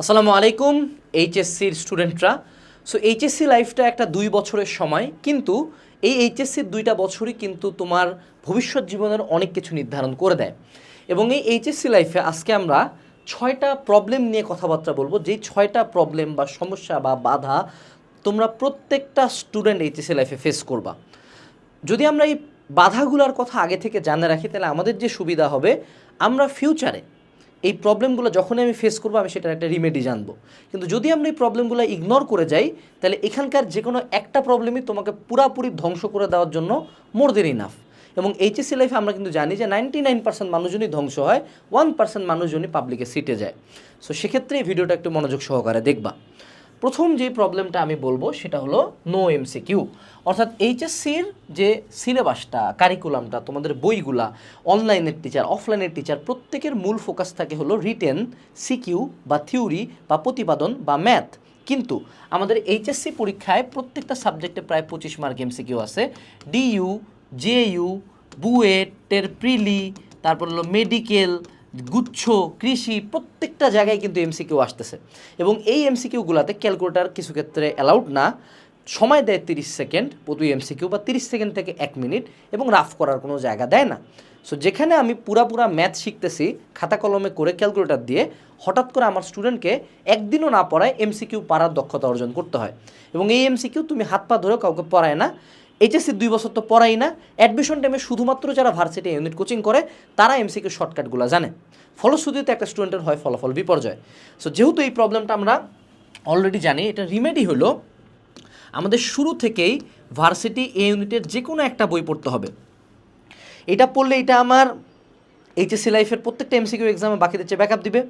আসসালামু আলাইকুম এইচএসসির স্টুডেন্টরা সো এইচএসসি লাইফটা একটা দুই বছরের সময়, কিন্তু এই এইচএসসির দুইটা বছরই কিন্তু তোমার ভবিষ্যৎ জীবনের অনেক কিছু নির্ধারণ করে দেয়। এবং এই এইচএসসি লাইফে আজকে আমরা ছয়টা প্রবলেম নিয়ে কথাবার্তা বলব। যেই ছয়টা প্রবলেম বা সমস্যা বা বাধা তোমরা প্রত্যেকটা স্টুডেন্ট এইচএসসি লাইফে ফেস করবা। যদি আমরা এই বাধাগুলোর কথা আগে থেকে জানা রাখি, তাহলে আমাদের যে সুবিধা হবে, আমরা ফিউচারে এই প্রবলেমগুলো যখনই আমি ফেস করব, আমি সেটার একটা রিমেডি জানব। কিন্তু যদি আমরা এই প্রবলেমগুলো ইগনোর করে যাই, তাহলে এখানকার যে কোনো একটা প্রবলেমই তোমাকে পুরাপুরি ধ্বংস করে দেওয়ার জন্য মোর দেন ইনাফ এবং এইচএসসি লাইফে আমরা কিন্তু জানি যে নাইনটি নাইন পার্সেন্ট মানুষজনই ধ্বংস হয় ওয়ান পার্সেন্ট মানুষজনই পাবলিকে সিটে যায়। সো সেক্ষেত্রে এই ভিডিওটা একটু মনোযোগ সহকারে দেখবা। প্রথম যে প্রবলেমটা আমি বলব সেটা হলো নো এমসিকিউ অর্থাৎ এইচএসসির যে সিলেবাসটা কারিকুলামটা তোমাদের বইগুলা অনলাইনের টিচার অফলাইনের টিচার প্রত্যেকের মূল ফোকাস থাকে হলো রিটেন সিকিউ বা থিওরি বা প্রতিপাদন বা ম্যাথ কিন্তু আমাদের এইচএসসি পরীক্ষায় প্রত্যেকটা সাবজেক্টে প্রায় পঁচিশ মার্ক এমসিকিউ আছে। ডিইউ জেইউ বুয়েটের প্রিলি তারপর হলো মেডিকেল গুচ্ছ, কৃষি প্রত্যেকটা জায়গায় কিন্তু এমসিকিউ আসতেছে। এবং এই এমসিকিউগুলোতে ক্যালকুলেটার কিছু ক্ষেত্রে অ্যালাউড না। সময় দেয় তিরিশ সেকেন্ড, প্রতি এমসিকিউ বা তিরিশ সেকেন্ড থেকে এক মিনিট এবং রাফ করার কোনো জায়গা দেয় না। সো যেখানে আমি পুরা পুরা ম্যাথ শিখতেছি, খাতা কলমে করে ক্যালকুলেটার দিয়ে, হঠাৎ করে আমার স্টুডেন্টকে একদিনও না পড়ায় এমসিকিউ পারার দক্ষতা অর্জন করতে হয়। এবং এই এমসিকিউ তুমি হাত পা ধরেও কাউকে পড়ায় না। এইচএসসি দুই বছর তো পড়াই না। অ্যাডমিশন টাইমে শুধুমাত্র যারা ভার্সিটি ইউনিট কোচিং করে, তারা এমসিকিউ শর্টকাটগুলো জানে। ফলশ্রুতিতে একটা স্টুডেন্টের হয় ফলাফল বিপর্যয়। সো যেহেতু এই প্রবলেমটা আমরা অলরেডি জানি, এটা রিমেডি হলো আমাদের শুরু থেকেই ভার্সিটি এ ইউনিটের যে কোনো একটা বই পড়তে হবে। এটা পড়লে এটা আমার এইচএসসি লাইফের প্রত্যেকটা এমসিকিউ এক্সামে বাকিদের চেয়ে ব্যাকআপ দিবে।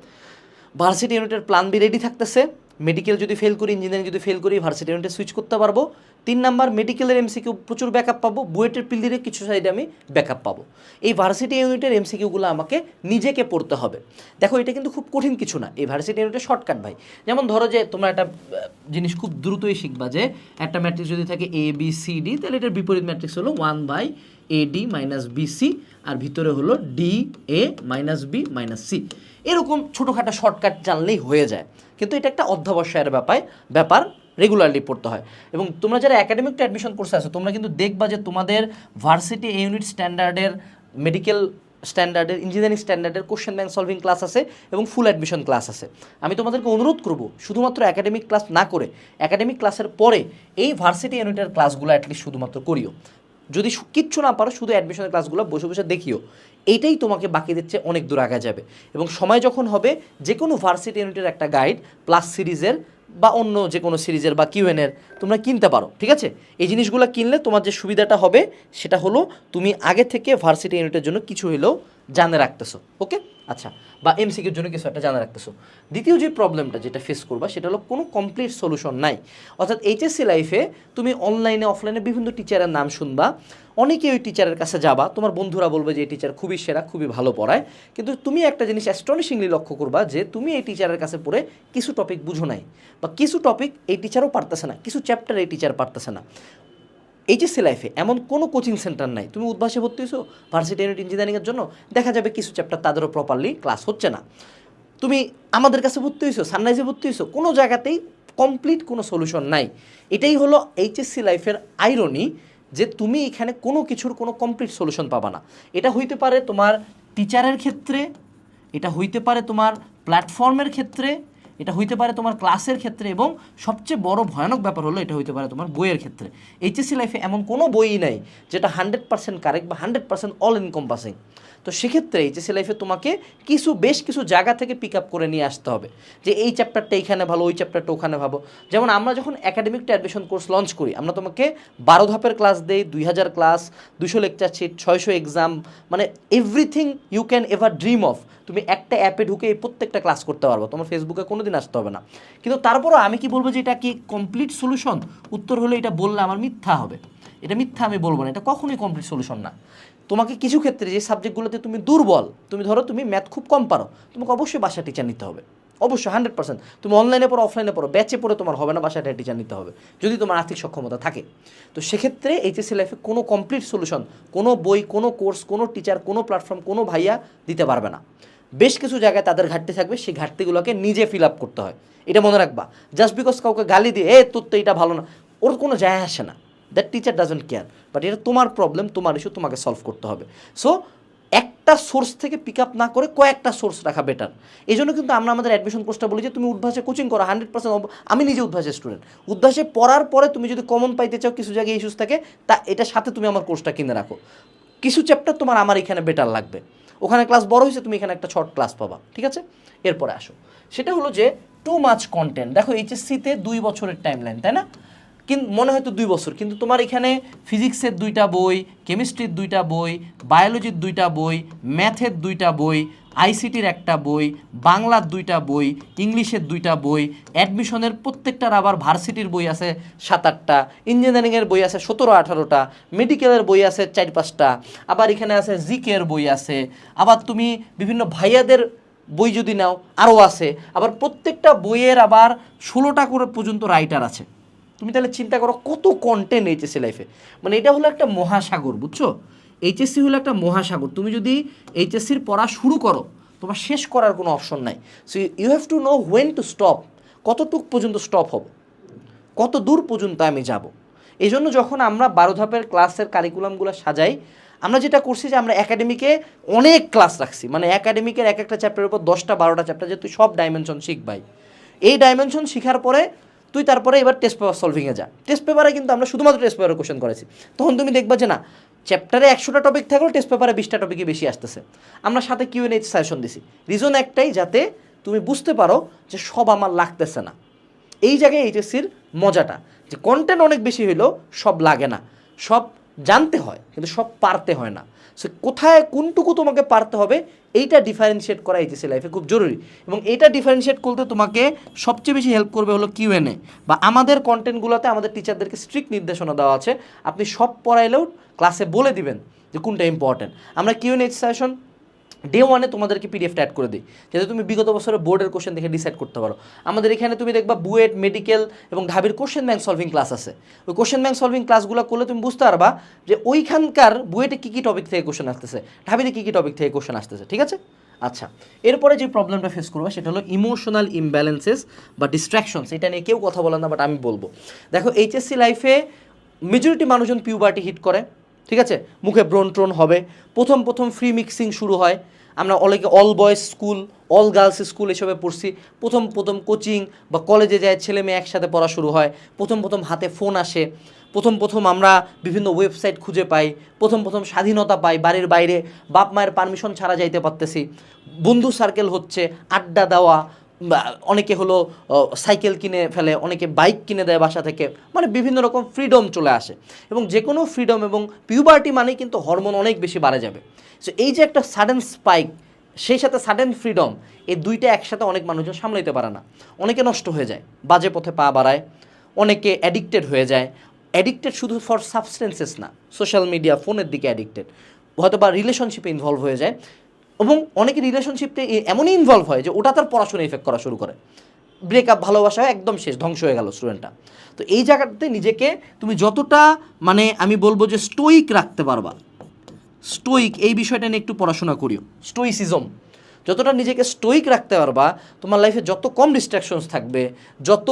ভার্সিটি ইউনিটের প্ল্যান বি রেডি থাকতেছে। মেডিকেল যদি ফেল করি ইঞ্জিনিয়ারিং যদি ফেল করি ভার্সিটি ইউনিটে সুইচ করতে পারব। তিন নাম্বার মেডিকেলের এমসিকিউ প্রচুর ব্যাকআপ পাবো। বুয়েটের পিলিরে কিছু সাইডে আমি ব্যাকআপ পাবো। এই ভার্সিটি ইউনিটের এমসিকিউগুলো আমাকে নিজেকে পড়তে হবে। দেখো, এটা কিন্তু খুব কঠিন কিছু না। এই ভার্সিটি ইউনিটের শর্টকাট ভাই। যেমন ধরো যে, তোমরা একটা জিনিস খুব দ্রুতই শিখবা যে, একটা ম্যাট্রিক্স যদি থাকে এ বি সি ডি তাহলে এটার বিপরীত ম্যাট্রিক্স হলো one by A D minus B C আর ভিতরে হলো D A minus B minus C এরকম ছোটোখাটো শর্টকাট জানলেই হয়ে যায়। কিন্তু এটা একটা অধ্যাবসায়ের ব্যাপার ব্যাপার রেগুলারলি পড়তে হয়। এবং তোমরা যারা একাডেমিক অ্যাডমিশন কোর্সে আছো, তোমরা কিন্তু দেখবা যে তোমাদের ভার্সিটি ইউনিট স্ট্যান্ডার্ডের মেডিকেল স্ট্যান্ডার্ডের ইঞ্জিনিয়ারিং স্ট্যান্ডার্ডের কোশ্চেন ব্যাংক সলভিং ক্লাস আছে এবং ফুল অ্যাডমিশন ক্লাস আছে। আমি তোমাদেরকে অনুরোধ করব, শুধুমাত্র একাডেমিক ক্লাস না করে একাডেমিক ক্লাসের পরে এই ভার্সিটি ইউনিটের ক্লাসগুলো অ্যাটলিস্ট শুধুমাত্র করিও। যদি কিচ্ছু না পারো, শুধু অ্যাডমিশনের ক্লাসগুলো বসে বসে দেখিও। এইটাই তোমাকে বাকি দিচ্ছে অনেক দূর আগা যাবে। এবং সময় যখন হবে যে কোনো ভার্সিটি ইউনিটের একটা গাইড প্লাস সিরিজের বা অন্য যে কোনো সিরিজের বা কিউএনের তোমরা কিনতে পারো, ঠিক আছে? এই জিনিসগুলো কিনলে তোমার যে সুবিধাটা হবে, সেটা হলো তুমি আগে থেকে ভার্সিটি ইউনিটের জন্য কিছু হলেও জানে রাখতেছো ওকে আচ্ছা বা এমসিকিউর জন্য কিছু একটা জানা রাখতেছো। দ্বিতীয় যে প্রবলেমটা যেটা ফেস করবা, সেটা হলো কোনো কমপ্লিট সলিউশন নাই। অর্থাৎ এইচএসসি লাইফে তুমি অনলাইনে অফলাইনে বিভিন্ন টিচারের নাম শুনবা। অনেকে ওই টিচারের কাছে যাবা। তোমার বন্ধুরা বলবে যে, এই টিচার খুবই সেরা, খুবই ভালো পড়ায়। কিন্তু তুমি একটা জিনিস অ্যাস্টনিশিংলি লক্ষ্য করবা যে, তুমি এই টিচারের কাছে পড়ে কিছু টপিক বুঝো নাই। বা কিছু টপিক এই টিচারও পারতেছে না, কিছু চ্যাপ্টার এই টিচার পারতেছে না। এইচএসসি লাইফে এমন কোনো কোচিং সেন্টার নাই। তুমি উদ্ভাসে ভর্তি হয়েছো ভার্সিটি ইউনিট ইঞ্জিনিয়ারিংয়ের জন্য, দেখা যাবে কিছু চ্যাপ্টার তাদেরও প্রপারলি ক্লাস হচ্ছে না। তুমি আমাদের কাছে ভর্তি হয়েছো সানরাইজে ভর্তি হয়েছো, কোনো জায়গাতেই কমপ্লিট কোনো সলিউশন নাই। এটাই হলো এইচএসসি লাইফের আইরনি যে তুমি এখানে কোনো কিছুর কোনো কমপ্লিট সলিউশন পাবা না। এটা হইতে পারে তোমার টিচারের ক্ষেত্রে, এটা হইতে পারে তোমার প্ল্যাটফর্মের ক্ষেত্রে এটা হইতে পারে তোমার ক্লাসের ক্ষেত্রে এবং সবচেয়ে বড় ভয়ানক ব্যাপার হলো এটা হইতে পারে তোমার বইয়ের ক্ষেত্রে। এইচএসসি লাইফে এমন কোনো বইই নাই যেটা হান্ড্রেড পার্সেন্ট কারেক্ট বা হান্ড্রেড পার্সেন্ট অল ইনকম্পাসিং তো সেক্ষেত্রে এইচএসসি লাইফে তোমাকে কিছু, বেশ কিছু জায়গা থেকে পিক আপ করে নিয়ে আসতে হবে। যে এই চ্যাপ্টারটা এইখানে ভালো, ওই চ্যাপ্টারটা ওখানে ভালো। যেমন আমরা যখন একাডেমিক অ্যাডমিশন কোর্স লঞ্চ করি, আমরা তোমাকে বারো ধাপের ক্লাস দেই, দুই হাজার ক্লাস দুশো লেকচার শিট ছয়শো এক্সাম মানে everything you can ever dream of তুমি একটা অ্যাপে ঢুকে এই প্রত্যেকটা ক্লাস করতে পারব। তোমার ফেসবুকে কোনো দিন আসতে হবে না। কিন্তু তারপরও আমি কি বলব যে এটা কি কমপ্লিট সলিউশন উত্তর হলে এটা বললে আমার মিথ্যা হবে। এটা মিথ্যা আমি বলব না। এটা কখনোই কমপ্লিট সলিউশন না। তোমাকে কিছু ক্ষেত্রে যে সাবজেক্টগুলোতে তুমি দুর্বল, তুমি ধরো তুমি ম্যাথ খুব কম পারো, তোমাকে অবশ্যই বাসা টিচার নিতে হবে। অবশ্যই হান্ড্রেড পার্সেন্ট তুমি অনলাইনে পড়ো অফলাইনে পড়ো ব্যাচে পড়ে তোমার হবে না, বাসায় টিচার নিতে হবে, যদি তোমার আর্থিক সক্ষমতা থাকে। তো সেক্ষেত্রে এইচএসসি লাইফে কোনো কমপ্লিট সলিউশন কোনো বই, কোনো কোর্স কোনো টিচার কোনো প্ল্যাটফর্ম কোনো ভাইয়া দিতে পারবে না। বেশ কিছু জায়গায় তাদের ঘাটতি থাকবে, সেই ঘাটতিগুলোকে নিজে ফিল আপ করতে হয়। এটা মনে রাখবা। জাস্ট বিকজ কাউকে গালি দিয়ে, এ, তোর তো এটা ভালো না, ওর কোনো যায় আসে না। That teacher doesn't care but এটা তোমার প্রবলেম তোমার ইস্যু তোমাকে সলভ করতে হবে। সো একটা সোর্স থেকে পিক আপ না করে কয়েকটা সোর্স রাখা বেটার এই জন্য কিন্তু আমরা আমাদের অ্যাডমিশন কোর্সটা বলি যে, তুমি উদ্ভাসে কোচিং করো হান্ড্রেড পার্সেন্ট আমি নিজে উদ্ভাসের স্টুডেন্ট উদ্ভাসে পড়ার পরে তুমি যদি কমন পাইতে চাও, কিছু জায়গায় ইস্যুস থাকে, তা এটার সাথে তুমি আমার কোর্সটা কিনে রাখো। কিছু চ্যাপ্টার তোমার আমার এখানে বেটার লাগবে। ওখানে ক্লাস বড় হয়েছে, তুমি এখানে একটা শর্ট ক্লাস পাবা। ঠিক আছে? এরপরে আসো। সেটা হলো যে টু মাচ কন্টেন্ট দেখো এইচএসসিতে দুই বছরের টাইম লাইন তাই না? কিন্তু মনে হয়তো দুই বছর, কিন্তু তোমার এখানে ফিজিক্সের দুইটা বই, কেমিস্ট্রির দুইটা বই, বায়োলজির দুইটা বই, ম্যাথের দুইটা বই, আইসিটির একটা বই, বাংলার দুইটা বই, ইংলিশের দুইটা বই, অ্যাডমিশনের প্রত্যেকটার আবার ভার্সিটির বই আছে সাত আটটা ইঞ্জিনিয়ারিংয়ের বই আছে সতেরো আঠারোটা মেডিকেলের বই আছে চার পাঁচটা আবার এখানে আছে জিকের বই আছে, আবার তুমি বিভিন্ন ভাইয়াদের বই যদি নাও, আরও আছে, আবার প্রত্যেকটা বইয়ের আবার ষোলোটা করে পর্যন্ত রাইটার আছে। তুমি তাহলে চিন্তা করো কত কন্টেন্ট এইচএসসি লাইফে মানে এটা হলো একটা মহাসাগর, বুঝছ? এইচএসসি হলো একটা মহাসাগর। তুমি যদি এইচএসসির পড়া শুরু করো, তোমার শেষ করার কোনো অপশন নাই। So you have to know when to stop কতটুক পর্যন্ত স্টপ হবে, কত দূর পর্যন্ত আমি যাব। এই জন্য যখন আমরা বারো ধাপের ক্লাসের কারিকুলামগুলো সাজাই, আমরা যেটা করছি যে আমরা একাডেমিকে অনেক ক্লাস রাখছি। মানে একাডেমিকের এক একটা চ্যাপ্টারের উপর দশটা, বারোটা চ্যাপ্টার যে তুই সব ডাইমেনশন শিখবাই। এই ডাইমেনশন শেখার পরে তুই তারপরে এবার টেস্ট পেপার সলভিংয়ে যা। টেস্ট পেপারে কিন্তু আমরা শুধুমাত্র টেস্ট পেপারে কোশ্চেন করেছি। তখন তুমি দেখবা যে না চ্যাপ্টারে একশোটা টপিক থাকলেও টেস্ট পেপারে বিশটা টপিকই বেশি আসতেছে। আমরা সাথে কিউ এন এইচ সাজেশন দিছি। রিজন একটাই, যাতে তুমি বুঝতে পারো যে সব আমার লাগতেছে না। এই জায়গায় এইচএসসির মজাটা, যে কন্টেন্ট অনেক বেশি হইলেও সব লাগে না। সব জানতে হয়, কিন্তু সব পারতে হয় না। সো কোথায় কোনটুকু তোমাকে পারতে হবে, এইটা ডিফারেন্সিয়েট করা এইচএসি লাইফে খুব জরুরি। এবং এটা ডিফারেন্সিয়েট করতে তোমাকে সবচেয়ে বেশি হেল্প করবে হলো কিউএনএ বা আমাদের কন্টেন্টগুলোতে আমাদের টিচারদেরকে স্ট্রিক্ট নির্দেশনা দেওয়া আছে। আপনি সব পড়াইলেও ক্লাসে বলে দিবেন যে কোনটা ইম্পর্ট্যান্ট আমরা কিউএনএ সেশন ডে ওয়ানে তোমাদেরকে পিডিএফটা অ্যাড করে দিই, যাতে তুমি বিগত বছরের বোর্ডের কোশ্চেন দেখে ডিসাইড করতে পারো। আমাদের এখানে তুমি দেখবা বুয়েট মেডিকেল এবং ঢাবির কোশ্চেন ব্যাংক সলভিং ক্লাস আছে। ওই কোশ্চেন ব্যাংক সলভিং ক্লাসগুলো করলে তুমি বুঝতে পারবা যে ওইখানকার বুয়েটে কী কী টপিক থেকে কোশ্চেন আসতেছে, ঢাবিতে কী কী টপিক থেকে কোশ্চেন আসতেছে, ঠিক আছে? আচ্ছা এরপরে যে প্রবলেমটা ফেস করবে সেটা হলো ইমোশনাল ইমব্যালেন্সেস বা ডিস্ট্র্যাকশনস এটা নিয়ে কেউ কথা বলে না বাট আমি বলব। দেখো এইচএসসি লাইফে মেজরিটি মানুষজন পিউবার্টি হিট করে, ঠিক আছে? মুখে ব্রণ ট্রন হবে, প্রথম প্রথম ফ্রি মিক্সিং শুরু হয় আমরা অনেকে all boys school all girls school এসবে পড়ছি। প্রথম প্রথম কোচিং বা কলেজে যায় ছেলে মেয়ে একসাথে পড়া শুরু হয়। প্রথম প্রথম হাতে ফোন আসে। প্রথম প্রথম আমরা বিভিন্ন ওয়েবসাইট খুঁজে পাই। প্রথম প্রথম স্বাধীনতা পাই বাড়ির বাইরে। বাপ মায়ের পারমিশন ছাড়া যাইতে পারতেছি। বন্ধু সার্কেল হচ্ছে, আড্ডা দেওয়া অনেকে হলো সাইকেল কিনে ফেলে, অনেকে বাইক কিনে দেয় বাসা থেকে মানে বিভিন্ন রকম ফ্রিডম চলে আসে। এবং যে কোনো ফ্রিডম এবং পিউবার্টি মানেই কিন্তু হরমোন অনেক বেশি বাড়ে যাবে। সো এই যে একটা সাডেন স্পাইক সেই সাথে সাডেন ফ্রিডম এই দুইটা একসাথে অনেক মানুষজন সামলাইতে পারে না। অনেকে নষ্ট হয়ে যায়, বাজে পথে পা বাড়ায়, অনেকে অ্যাডিক্টেড হয়ে যায়। অ্যাডিক্টেড শুধু ফর সাবস্টেন্সেস না সোশ্যাল মিডিয়া ফোনের দিকে অ্যাডিক্টেড হয়তো বা রিলেশনশিপে ইনভলভ হয়ে যায়। এবং অনেকে রিলেশনশিপে এমনই ইনভলভ হয় যে ওটা তার পড়াশোনা ইফেক্ট করা শুরু করে। ব্রেকআপ ভালোবাসা একদম শেষ, ধ্বংস হয়ে গেল স্টুডেন্টটা তো এই জায়গাটাতে নিজেকে তুমি যতটা মানে আমি বলব যে স্টোইক রাখতে পারবা। স্টোইক এই বিষয়টা নিয়ে একটু পড়াশোনা করিও। স্টোইসিজম যতটা নিজেকে স্টোইক রাখতে পারবা, তোমার লাইফে যত কম ডিস্ট্রাকশনস থাকবে, যত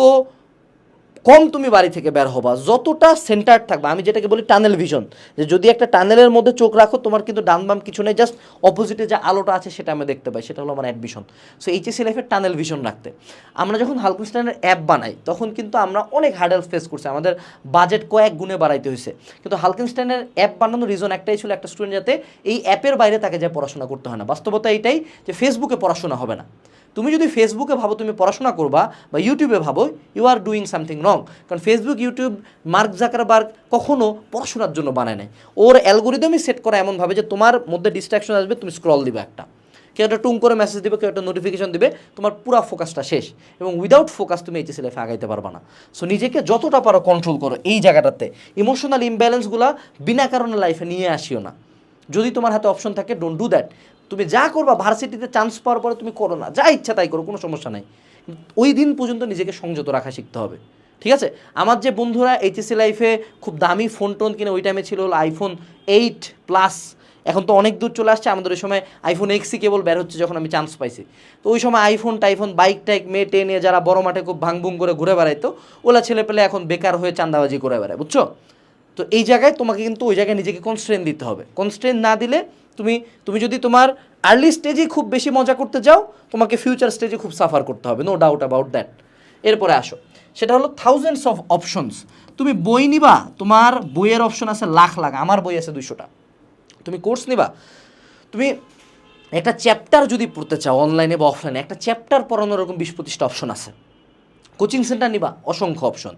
কম তুমি বাড়ি থেকে বের হবা, যতটা সেন্টার থাকবে, আমি যেটাকে বলি টানেল ভিশন যে যদি একটা টানেলের মধ্যে চোখ রাখো, তোমার কিন্তু ডান বাম কিছু নেই জাস্ট অপোজিটে যে আলোটা আছে সেটা আমি দেখতে পাই, সেটা হলো আমার অ্যাডমিশন সো এইচএসসি লাইফের টানেল ভিশন রাখতে। আমরা যখন হালকুস্টানের অ্যাপ বানাই, তখন কিন্তু আমরা অনেক হার্ডেল ফেস করছি, আমাদের বাজেট কয়েক গুণে বাড়াইতে হয়েছে কিন্তু হালকিনস্টাইনের অ্যাপ বানানোর রিজন একটাই ছিল একটা স্টুডেন্ট যাতে এই অ্যাপের বাইরে তাকে যা পড়াশোনা করতে হয় না। বাস্তবতা এটাই যে ফেসবুকে পড়াশোনা হবে না। তুমি যদি ফেসবুকে ভাবো তুমি পড়াশোনা করবা বা ইউটিউবে ভাবো you are doing something wrong কারণ ফেসবুক ইউটিউব মার্ক জাকারবার্গ কখনও পড়াশোনার জন্য বানায় নাই। ওর অ্যালগোরিদমই সেট করা এমনভাবে যে তোমার মধ্যে ডিস্ট্রাকশন আসবে, তুমি স্ক্রল দিবে একটা। কেউ একটা টুং করে মেসেজ দিবে, কেউ একটা নোটিফিকেশন দিবে, তোমার পুরো ফোকাসটা শেষ। এবং উইদাউট ফোকাস তুমি এইচএসি লাইফে আগাইতে পারবা না। সো নিজেকে যতটা পারো কন্ট্রোল করো এই জায়গাটাতে। ইমোশনাল ইমব্যালেন্সগুলো বিনা কারণে লাইফে নিয়ে আসিও না। যদি তোমার হাতে অপশন থাকে ডোন্ট ডু দ্যাট তুমি যা করবা ভার্সিটিতে চান্স পাওয়ার পরে তুমি করো না। যা ইচ্ছা তাই করো, কোনো সমস্যা নাই। ওই দিন পর্যন্ত নিজেকে সংযত রাখা শিখতে হবে। ঠিক আছে? আমার যে বন্ধুরা এইচএসসি লাইফে খুব দামি ফোন টোন কিনে ওই টাইমে ছিল আইফোন এইট প্লাস এখন তো অনেক দূর চলে আসছে। আমাদের ওই সময় আইফোন এক্সি কেবল বের হচ্ছে যখন আমি চান্স পাইছি। তো ওই সময় আইফোন টাইফোন বাইক টাইক মেয়ে টেনে যারা বড় মাঠে খুব ভাঙভুং করে ঘুরে বেড়াইতো, ওলা ছেলে পেলে এখন বেকার হয়ে চান্দাবাজি করে বেড়ায়, বুঝছ? তো এই জায়গায় তোমাকে কিন্তু ওই জায়গায় নিজেকে কনস্ট্রেন দিতে হবে। কনস্ট্রেন না দিলে তুমি তুমি যদি তোমার আর্লি স্টেজেই খুব বেশি মজা করতে যাও, তোমাকে ফিউচার স্টেজে খুব সাফার করতে হবে নো ডাউট অ্যাবাউট দ্যাট এরপরে আসো, সেটা হলো থাউজেন্ডস অফ অপশনস তুমি বই নিবা, তোমার বইয়ের অপশন আছে লাখ লাখ, আমার বই আছে দুইশোটা। তুমি কোর্স নিবা, তুমি একটা চ্যাপ্টার যদি পড়তে চাও অনলাইনে বা অফলাইনে একটা চ্যাপ্টার পড়ানোর এরকম বিশ পঁচিশটা অপশন আছে। কোচিং সেন্টার নিবা, অসংখ্য অপশন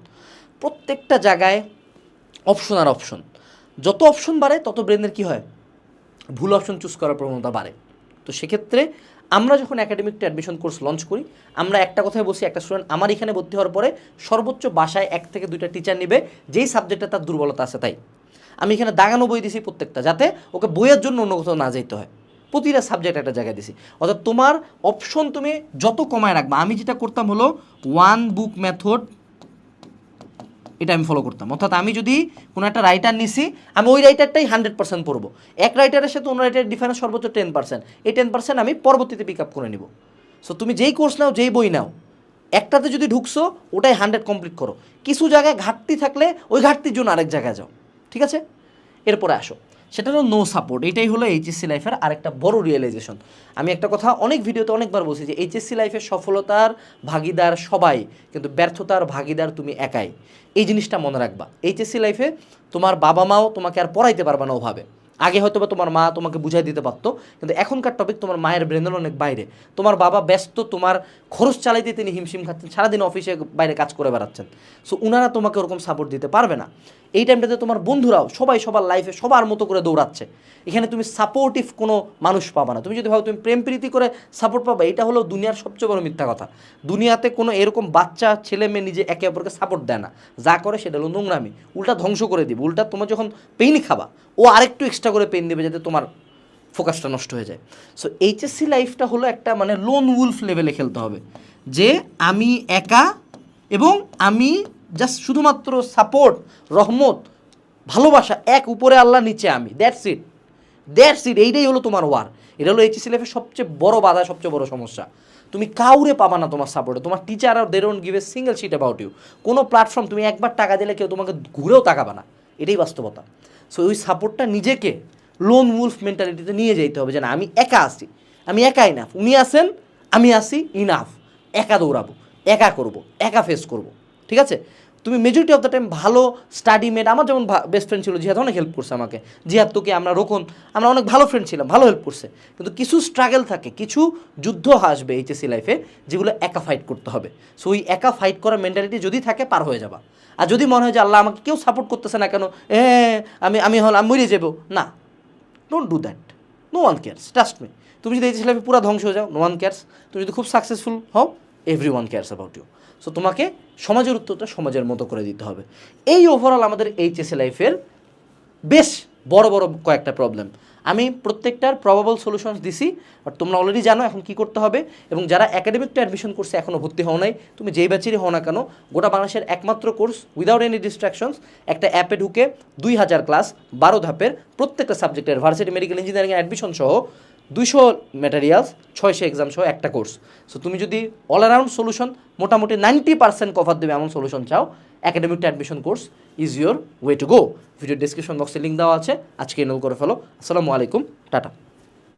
প্রত্যেকটা জায়গায় অপশন আর অপশন যত অপশন বাড়ে, তত ব্রেনের কি হয়? ভুল অপশন চুজ করার প্রবণতা বাড়ে। তো সেক্ষেত্রে আমরা যখন একাডেমিকটা অ্যাডমিশন কোর্স লঞ্চ করি, আমরা একটা কথাই বলছি, একটা স্টুডেন্ট আমার এখানে ভর্তি হওয়ার পরে সর্বোচ্চ বাসায় এক থেকে দুইটা টিচার নেবে, যেই সাবজেক্টে তার দুর্বলতা আছে তাই। আমি এখানে দাগানো বই দিছি প্রত্যেকটা, যাতে ওকে বইয়ের জন্য অন্য কোথাও না যেতে হয়। প্রতিটা সাবজেক্ট একটা জায়গায় দিছি। অর্থাৎ তোমার অপশন তুমি যত কমায় রাখবা, আমি যেটা করতাম হলো ওয়ান বুক মেথড এটা আমি ফলো করতাম। অর্থাৎ আমি যদি কোনো একটা রাইটার নিছি, আমি ওই রাইটারটাই হান্ড্রেড পার্সেন্ট পড়ব। এক রাইটারের সাথে অন্য রাইটারের ডিফারেন্স সর্বোচ্চ টেন পার্সেন্ট এই টেন পার্সেন্ট আমি পরবর্তীতে পিক আপ করে নিব। সো তুমি যেই কোর্স নাও, যেই বই নাও, একটাতে যদি ঢুকছো, ওটাই হান্ড্রেড কমপ্লিট করো। কিছু জায়গায় ঘাটতি থাকলে ওই ঘাটতির জন্য আরেক জায়গায় যাও। ঠিক আছে? এরপরে আসো। সেটা হলো নো সাপোর্ট এটাই হলো এইচএসসি লাইফের আরেকটা বড় রিয়েলাইজেশন আমি একটা কথা অনেক ভিডিওতে অনেকবার বলছি যে এইচএসসি লাইফের সফলতার ভাগিদার সবাই, কিন্তু ব্যর্থতার ভাগিদার তুমি একাই। এই জিনিসটা মনে রাখবা। এইচএসসি লাইফে তোমার বাবা মাও তোমাকে আর পড়াইতে পারবে না ওভাবে। আগে হয়তো বা তোমার মা তোমাকে বুঝাই দিতে পারতো, কিন্তু এখনকার টপিক তোমার মায়ের ব্রেনের অনেক বাইরে। তোমার বাবা ব্যস্ত, তোমার খরচ চালাইতে তিনি হিমশিম খাচ্ছেন, সারাদিন অফিসে বাইরে কাজ করে বেড়াচ্ছেন। সো উনারা তোমাকে ওরকম সাপোর্ট দিতে পারবে না। এই টাইমটাতে তোমার বন্ধুরাও সবাই সবার লাইফে সবার মতো করে দৌড়াচ্ছে। এখানে তুমি সাপোর্টিভ কোনো মানুষ পাবা না। তুমি যদি ভাবো তুমি প্রেম প্রীতি করে সাপোর্ট পাবা, এটা হলো দুনিয়ার সবচেয়ে বড় মিথ্যা কথা। দুনিয়াতে কোনো এরকম বাচ্চা, ছেলে, মেয়ে নিজে একে অপরকে সাপোর্ট দেয় না। যা করে সেটা হলো নোংরামি। উল্টা ধ্বংস করে দিবে। উল্টা তোমার যখন পেইন খাবা, ও আরেকটু এক্সট্রা করে পেইন দেবে যাতে তোমার ফোকাসটা নষ্ট হয়ে যায়। সো এইচএসসি লাইফটা হলো একটা মানে লোন উলফ লেভেলে খেলতে হবে। যে আমি একা এবং আমি জাস্ট শুধুমাত্র সাপোর্ট রহমত, ভালোবাসা, এক উপরে আল্লাহ নিচে আমি। দ্যাটস ইট দ্যাটস ইট এইটাই হলো তোমার ওয়ার এটা হলো এইচএসসি লাইফের সবচেয়ে বড় বাধা, সবচেয়ে বড় সমস্যা। তুমি কাউরে পাবা না তোমার সাপোর্টে তোমার teacher R they don't give a single shit about you কোনো প্ল্যাটফর্ম তুমি একবার টাকা দিলে কেউ তোমাকে ঘুরেও তাকাবে না। এটাই বাস্তবতা। সো ওই সাপোর্টটা নিজেকে লোন উলফ মেন্টালিটিতে নিয়ে যেতে হবে যে না, আমি একা আছি। আমি একা ইনাফ উনি আসেন আমি আসি ইনাফ একা দৌড়াবো। একা করব। একা ফেস করব। ঠিক আছে? তুমি মেজরিটি অফ দ্য টাইম ভালো স্টাডি মেড আমার যেমন বেস্ট ফ্রেন্ড ছিল, জিহাদ অনেক হেল্প করছে আমাকে। জিহাদ তোকে, আমরা রোকন, আমরা অনেক ভালো ফ্রেন্ড ছিলাম, ভালো হেল্প করছে। কিন্তু কিছু স্ট্রাগল থাকে, কিছু যুদ্ধ আসবে এইচএসসি লাইফে যেগুলো একা ফাইট করতে হবে। সো ওই একা ফাইট করার মেন্টালিটি যদি থাকে, পার হয়ে যাবা। আর যদি মনে হয় যে আল্লাহ আমাকে কেউ সাপোর্ট করতেছে না কেন, এ, আমি আমি হল আমি মরে যাব। না। Don't do that no one cares trust me তুমি যদি এইচএসসি লাইফে পুরো ধ্বংস হয়ে যাও নো ওয়ান কেয়ার্স তুমি যদি খুব সাকসেসফুল হও everyone cares about you so তোমাকে সমাজের উত্তরটা সমাজের মতো করে দিতে হবে। এই ওভারঅল আমাদের এইচএসএ লাইফের বেশ বড় বড় কয়েকটা প্রবলেম আমি প্রত্যেকটার প্রবাবল সলিউশনস দিছি আর তোমরা অলরেডি জানো এখন কি করতে হবে, এবং যারা একাডেমিকটা অ্যাডমিশন করছে এখনও ভর্তি হও নাই, তুমি যেই ব্যাচেরই হও না কেন, গোটা বাংলাদেশের একমাত্র কোর্স উইদাউট এনি ডিস্ট্রাকশনস একটা অ্যাপে ঢুকে দুই হাজার ক্লাস বারো ধাপের প্রত্যেকটা সাবজেক্টের ভার্সিটি মেডিকেল ইঞ্জিনিয়ারিং অ্যাডমিশন সহ দুইশো ম্যাটেরিয়ালস ছয়শো এক্সাম সহ একটা কোর্স সো তুমি যদি অল অ্যারাউন্ড সলিউশন মোটামুটি নাইনটি পার্সেন্ট কভার দেবে এমন সলিউশন চাও অ্যাকাডেমিকটা admission course is your way to go video description বক্সে লিঙ্ক দেওয়া আছে, আজকে এনরোল করে ফেলো। আসসালামু আলাইকুম, টাটা।